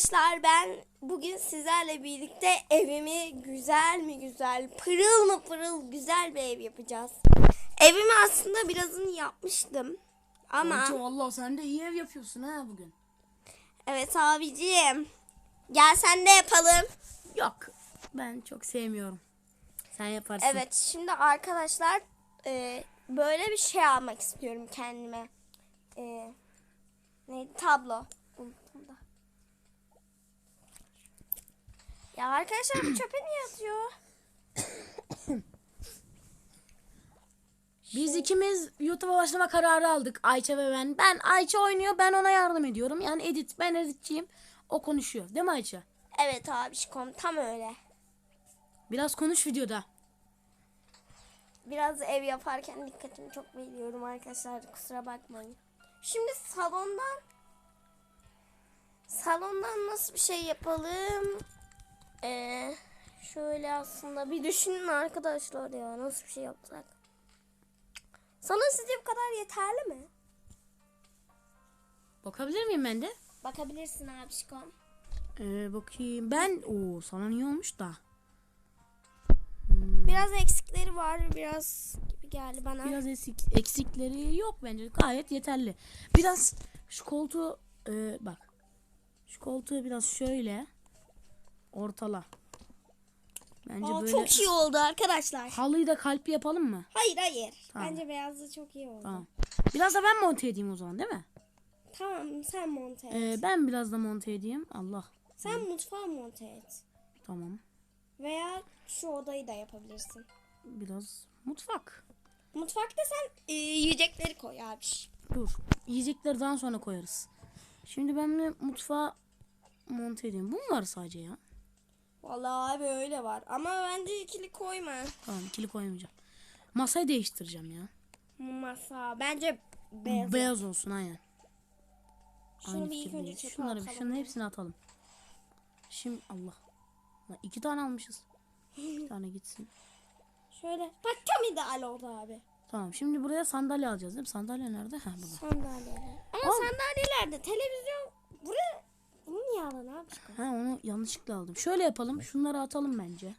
Arkadaşlar ben bugün sizlerle birlikte evimi güzel mi güzel, pırıl mı pırıl güzel bir ev yapacağız. Evimi aslında birazını yapmıştım. Ama Ayça valla sen de iyi ev yapıyorsun ha bugün. evet abiciğim gel sen de yapalım. Yok ben çok sevmiyorum. Sen yaparsın. Evet şimdi arkadaşlar e, böyle bir şey almak istiyorum kendime. E, neydi tablo. Unuttum da. Ya arkadaşlar bu çöpe niye atıyor? Biz ikimiz YouTube'a başlama kararı aldık Ayça ve ben. Ben Ayça oynuyor ben ona yardım ediyorum. Yani edit ben editçiyim. O konuşuyor değil mi Ayça? Evet abişkom tam öyle. Biraz konuş videoda. Biraz ev yaparken dikkatimi çok veriyorum arkadaşlar kusura bakmayın. Şimdi salondan salondan nasıl bir şey yapalım? Ee, şöyle aslında bir düşünün arkadaşlar ya nasıl bir şey yapsak. Salon sizce bu kadar yeterli mi? Bakabilir miyim ben de? Bakabilirsin abişkom. Ee, bakayım ben. Oo sana iyi olmuş da. Biraz eksikleri var biraz gibi geldi bana. Biraz eksik, eksikleri yok bence. Gayet yeterli. Biraz şu koltuğu e, bak. Şu koltuğu biraz şöyle ortala. Bence Aa, böyle çok iyi oldu arkadaşlar. halıyı da kalp yapalım mı? Hayır hayır. Tamam. Bence beyazlı çok iyi oldu. Tamam. Biraz da ben monte edeyim o zaman değil mi? Tamam sen monte et. Ee, ben biraz da monte edeyim. Allah. Sen mutfağı monte et. Tamam. Veya şu odayı da yapabilirsin. Biraz mutfak. Mutfakta sen e, yiyecekleri koy abi. Dur. Yiyecekleri daha sonra koyarız. Şimdi ben bir mutfağı monte edeyim. Bu mu var sadece ya? Vallahi abi öyle var. Ama bence ikili koyma. Tamam ikili koymayacağım. Masayı değiştireceğim ya. Masa. Bence beyaz. Beyaz olsun aynen. Şunu bir ilk önce çöpe Şunları bir atalım. şunun hepsini atalım. Şimdi Allah. Lan iki tane almışız. Bir tane gitsin. Şöyle. Bak tam ideal oldu abi. Tamam şimdi buraya sandalye alacağız değil mi? Sandalye nerede? Ha burada. Sandalyeler. Ama sandalyelerde televizyon. Buraya. Niye aldın abi? Ha onu yanlışlıkla aldım. Şöyle yapalım. Şunları atalım bence.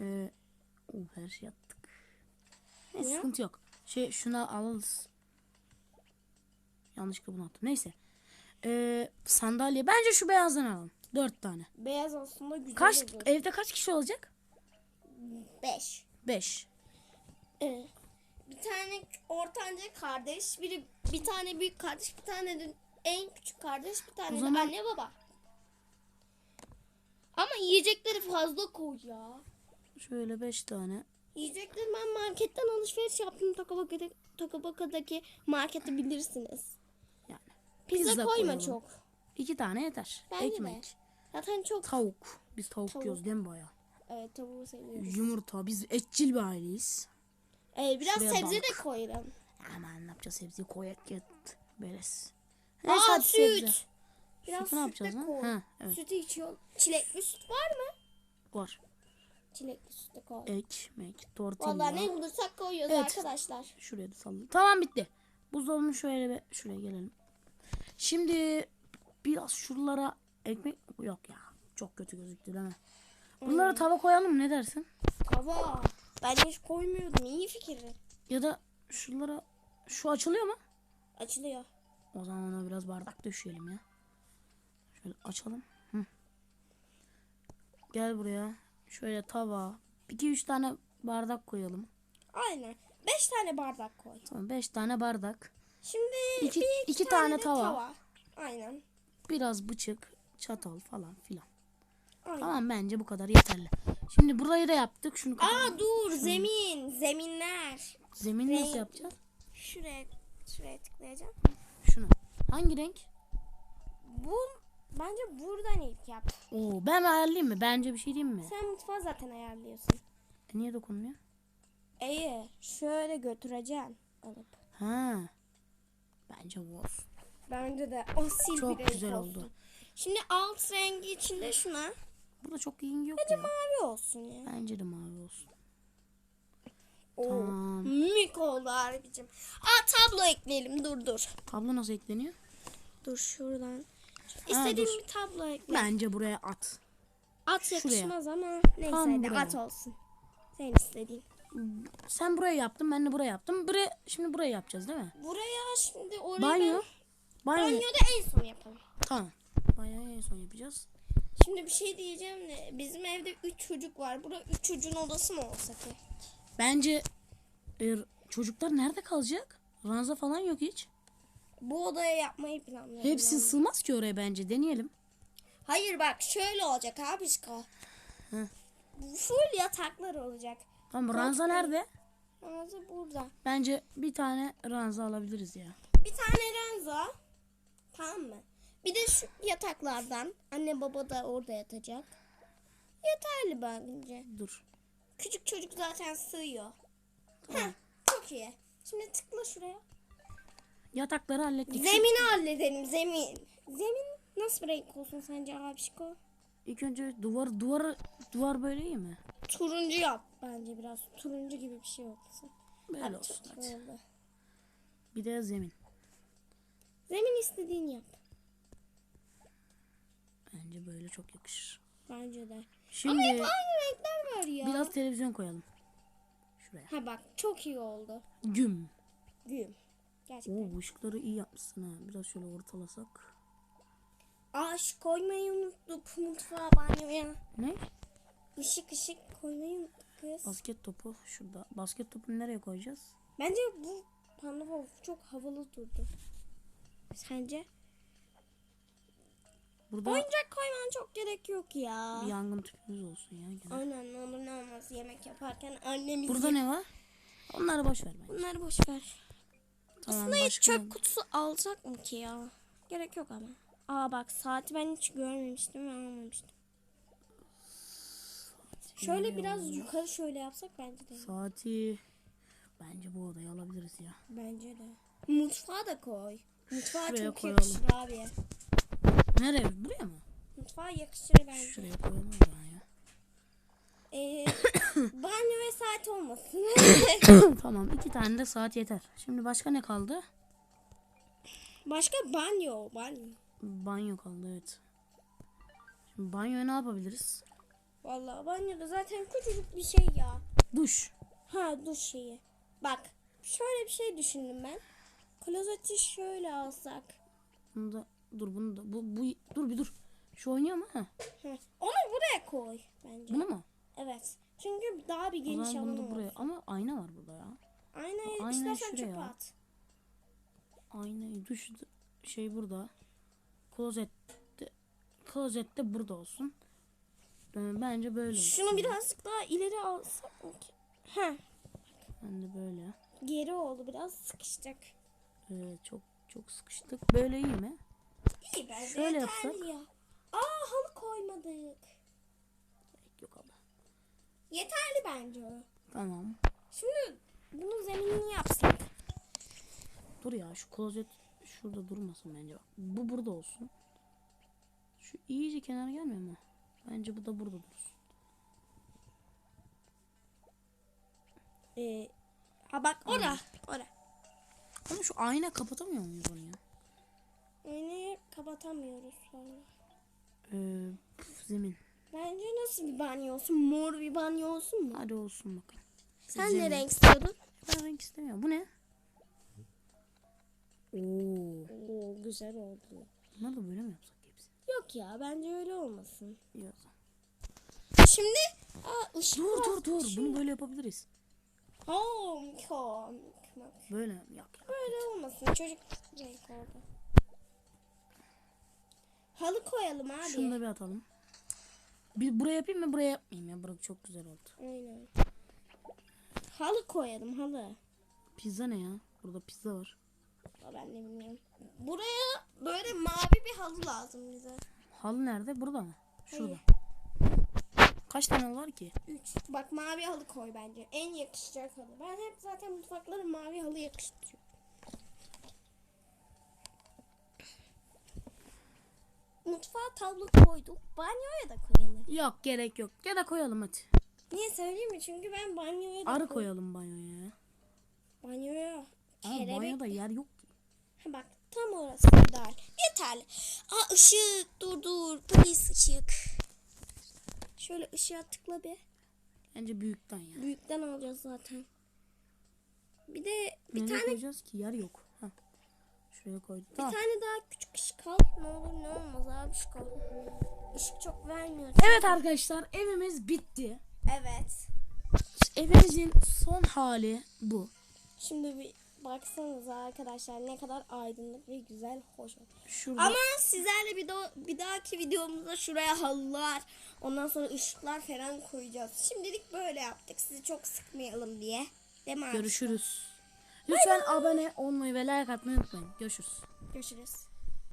Ee, o her şey attık. Neyse Ya. sıkıntı yok. Şey şuna alırız. Yanlışlıkla bunu attım. Neyse. Ee, sandalye. Bence şu beyazdan alalım. Dört tane. Beyaz olsun da güzel Kaç olur. evde kaç kişi olacak? Beş. Beş. Evet. Bir tane ortanca kardeş, biri bir tane büyük kardeş, bir tane de en küçük kardeş, bir tane O de zaman- anne baba. Ama yiyecekleri fazla koy ya. Şöyle beş tane. Yiyecekleri ben marketten alışveriş yaptım Tokabaka'daki, Tokabaka'daki marketi bilirsiniz. Yani. Pizza, Pizza koyma koyalım. çok. İki tane yeter. Bence de. Ekmek. Zaten çok. Tavuk. Biz tavuk, Tavuk. yiyoruz değil mi baya? Evet tavuğu seviyoruz. Yumurta. Biz etçil bir aileyiz. Ee, biraz Şuraya sebze balık. de koyalım. Aman ne yapacağız sebzeyi koyak yat. Beres. Aa hadi süt. Biraz Sütü ne yapacağız lan? koy. Ha, evet. Sütü içiyor. Çilekli süt var mı? Var. Çilekli süt de koy. Ekmek, tortilla. Vallahi ne bulursak koyuyoruz Evet. arkadaşlar. Şuraya da sallayalım. Tamam bitti. Buzdolabını şöyle bir şuraya gelelim. Şimdi biraz şuralara ekmek yok ya. Çok kötü gözüktü değil mi? Bunlara tava koyalım mı ne dersin? Hava. Ben hiç koymuyordum. İyi fikir. Ya da şuralara şu açılıyor mu? Açılıyor. O zaman ona biraz bardak döşeyelim ya. Şöyle açalım. Hı. Gel buraya. Şöyle tava. 2-3 tane bardak koyalım. Aynen. Beş tane bardak koy. Tamam 5 tane bardak. Şimdi İki- bir iki, iki tane, tane de tava. Aynen. Biraz bıçak, çatal falan filan. Aynen. Tamam bence bu kadar yeterli. Şimdi burayı da yaptık. Şunu kapatalım. Aa dur zemin. Zeminler. Zemin nasıl renk- yapacağız? Şuraya şuraya tıklayacağım. Hangi renk? Bu bence buradan ilk yap. Oo ben ayarlayayım mı? Bence bir şey diyeyim mi? Sen mutfağı zaten ayarlıyorsun. E, niye dokunmuyor? İyi. Şöyle götüreceksin alıp. Ha. Bence bu olsun. Bence de o sil Çok bir renk güzel olsun. oldu. Şimdi alt rengi içinde şuna. Burada çok iyi yok Bence ya. mavi olsun ya. Bence de mavi olsun. Oo. Tamam. Mük oldu abicim. Aa tablo ekleyelim dur dur. Tablo nasıl ekleniyor? Dur şuradan. İstediğim dur. bir tablo ekle. Bence buraya at. At şuraya. yakışmaz ama neyse Tam hadi buraya. at olsun. Senin istediğin. Sen buraya yaptın ben de buraya yaptım. Buraya, şimdi buraya yapacağız değil mi? Buraya şimdi oraya Banyo. ben... Banyo. Banyoda en son yapalım. Tamam. Banyoyu en son yapacağız. Şimdi bir şey diyeceğim de bizim evde 3 çocuk var. Burada 3 çocuğun odası mı olsa ki? Bence e, çocuklar nerede kalacak? Ranza falan yok hiç. Bu odaya yapmayı planlıyorum. Hepsi ben. sığmaz ki oraya bence. Deneyelim. Hayır bak şöyle olacak abişko. Hı. Full yataklar olacak. Tamam ranza nerede? Ağzı burada. Bence bir tane ranza alabiliriz ya. Bir tane ranza. Tamam mı? Bir de şu yataklardan. Anne baba da orada yatacak. Yeterli bence. Dur. Küçük çocuk zaten sığıyor. Heh, çok iyi. Şimdi tıkla şuraya. Yatakları hallettik. Zemini halledelim zemin. Zemin nasıl bir renk olsun sence abişko? İlk önce duvar duvar duvar böyle iyi mi? Turuncu yap bence biraz. Turuncu gibi bir şey olsun. Böyle Hadi, olsun çok hadi. oldu. Bir de zemin. Zemin istediğini yap. Bence böyle çok yakışır. Bence de. Şimdi Ama hep aynı renkler var ya. biraz televizyon koyalım. Şuraya. Ha bak çok iyi oldu. Güm. Güm. Gerçekten. Oo bu ışıkları iyi yapmışsın ha. Biraz şöyle ortalasak. Aa şu koymayı unuttuk mutfağa banyoya. Ne? Işık ışık koymayı unuttuk kız. Basket topu şurada. Basket topunu nereye koyacağız? Bence bu panda çok havalı durdu. Sence? Burada Oyuncak koyman çok gerek yok ya. bir yangın tüpümüz olsun ya. gene. Aynen ne olur ne olmaz yemek yaparken annemiz Burada ne var? Onları boş ver bence. Bunları boş ver. Tamam, Aslında hiç başka çöp kutusu alacak mı ki ya? Gerek yok ama. Aa bak saati ben hiç görmemiştim ve almamıştım. Şöyle biraz yukarı şöyle yapsak bence de. Saati bence bu odayı alabiliriz ya. Bence de. Mutfağa da koy. Mutfağa Şuraya çok koyalım. yakışır abi. Nereye? Buraya mı? Mutfağa yakışır bence. Şuraya koyalım o zaman ya. Ee, banyo ve saat olmasın. tamam iki tane de saat yeter. Şimdi başka ne kaldı? Başka banyo. Banyo. Banyo kaldı evet. Şimdi banyoya ne yapabiliriz? Vallahi banyoda zaten küçücük bir şey ya. Duş. Ha duş şeyi. Bak şöyle bir şey düşündüm ben. Klozeti şöyle alsak. Bunu da dur bunu da bu, bu dur bir dur. Şu oynuyor mu? Ha. Hı. Onu buraya koy bence. Bunu mu? Evet. Çünkü daha bir geniş alanı da buraya. var. Ama ayna var burada ya. Aynayı Aynayı istersen şuraya çöpe at. Ayna duş şey burada. Klozet de, klozet de burada olsun. Ee, Bence böyle olsun. Şunu birazcık daha ileri alsak mı ki? Heh. Ben de böyle. Geri oldu biraz sıkışacak. Evet çok çok sıkıştık. Böyle iyi mi? İyi Şöyle yapsak. ya. Aa halı koymadık. Gerek Yok abla. Yeterli bence. Tamam. Şimdi bunun zeminini yapsak. Dur ya şu klozet şurada durmasın bence. Bak, Bu burada olsun. Şu iyice kenara gelmiyor mu? Bence bu da burada dursun. Ee, ha bak ora. Ora. Ama şu ayna kapatamıyor muyuz onu ya? Aynayı kapatamıyoruz sonra. Ee, püf, zemin. Bence nasıl bir banyo olsun? Mor bir banyo olsun mu? Hadi olsun bakalım. Sen Zemin. ne renk istiyordun? Ben renk istemiyorum. Bu ne? Oo. Oo güzel oldu. Bunları da böyle mi yapsak hepsini? Yok ya bence öyle olmasın. Zaman. Şimdi aa, ışık Dur dur dur. Işık- Bunu böyle yapabiliriz. Oo, komik. Bak, Böyle mi? Yok ya. Böyle olmasın. Çocuk renk oldu. Halı koyalım abi. Şunu da bir atalım. Bir buraya yapayım mı buraya yapmayayım ya. Burası çok güzel oldu. Aynen. Halı koyalım halı. Pizza ne ya? Burada pizza var. Ben de bilmiyorum. Buraya böyle mavi bir halı lazım bize. Halı nerede? Burada mı? Şurada. Kaç tane halı var ki? Üç. Bak mavi halı koy bence. En yakışacak halı. Ben hep zaten mutfaklara mavi halı yakıştırıyorum. Mutfağa tablo koyduk. Banyoya da koyalım. Yok gerek yok. Ya da koyalım hadi. Niye söyleyeyim mi? Çünkü ben banyoya da Arı koy- koyalım banyoya ya. Banyoya Ama kelebek. banyoda yer yok ki. Ha bak Tam orası ideal. Yeterli. Aa ışık dur dur. Polis ışık. Şöyle ışığa tıkla bir. Bence büyükten ya. Büyükten alacağız zaten. Bir de bir Nereye tane koyacağız ki? Yer yok. Şuraya koyduk. bir tane daha küçük ışık al. Ne olur ne olmaz abi ışık al. Işık çok vermiyor. Evet arkadaşlar evimiz bitti. Evet. Evimizin son hali bu. Şimdi bir baksanıza arkadaşlar ne kadar aydınlık ve güzel, hoş. Şurada Ama sizlerle bir, da- bir dahaki videomuzda şuraya halılar, ondan sonra ışıklar falan koyacağız. Şimdilik böyle yaptık. Sizi çok sıkmayalım diye. Değil mi görüşürüz. Lütfen abone olmayı ve like atmayı unutmayın. Görüşürüz. Görüşürüz.